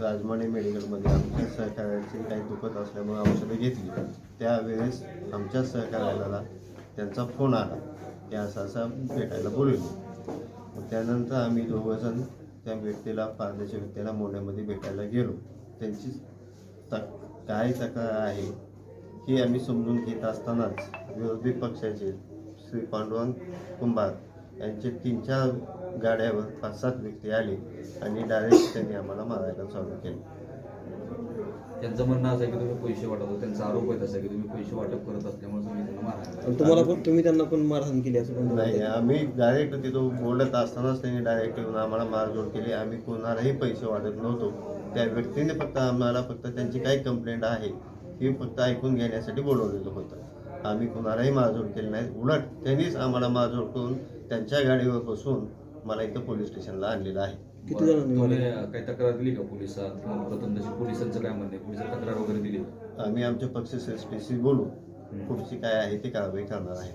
राजमाने मेडिकलमध्ये आमच्या सहकार्याची काही दुखत असल्यामुळे औषधं घेतली. त्यावेळेस आमच्या सहकार्याला त्यांचा फोन आला. की असा असा भेटायला बोलवले. त्यानंतर आम्ही दोघंजण त्या व्यक्तीला पारदेच्या व्यक्तीला मोंढ्यामध्ये भेटायला गेलो. त्यांची तक काय तक्रार आहे हे आम्ही समजून घेत असतानाच विरोधी पक्षाचे श्री पांडुरंग कुंभार यांचे तीन चार गाड्यावर पाच सात व्यक्ती आले आणि डायरेक्ट त्यांनी आम्हाला मारायला चालू केलं. त्यांचं म्हणणं असं की तुम्ही पैसे वाटत त्यांचा आरोप आहे तसा की तुम्ही पैसे वाटप करत असल्यामुळे तुम्ही त्यांना मारा आणि तुम्हाला पण तुम्ही त्यांना पण मारहाण केली असं पण नाही आम्ही डायरेक्ट तिथं बोलत असतानाच त्यांनी डायरेक्ट येऊन आम्हाला मारझोड केली. आम्ही कोणालाही पैसे वाटत नव्हतो. त्या व्यक्तीने फक्त आम्हाला फक्त त्यांची काय कंप्लेंट आहे ही फक्त ऐकून घेण्यासाठी बोलवलेलं होतं. आम्ही कोणालाही मारझोड केली नाही. उलट त्यांनीच आम्हाला मारझोड करून त्यांच्या गाडीवर बसून मला इथं पोलीस स्टेशनला आणलेलं आहे. किती जणांनी काही तक्रार दिली का पोलिसात? किंवा प्रथम तशी पोलिसांचं काय म्हणणं आहे? पोलिसात तक्रार वगैरे दिली? आम्ही आमच्या पक्ष श्रेष्ठीशी बोलू. पुढची काय आहे ती कारवाई करणार आहे.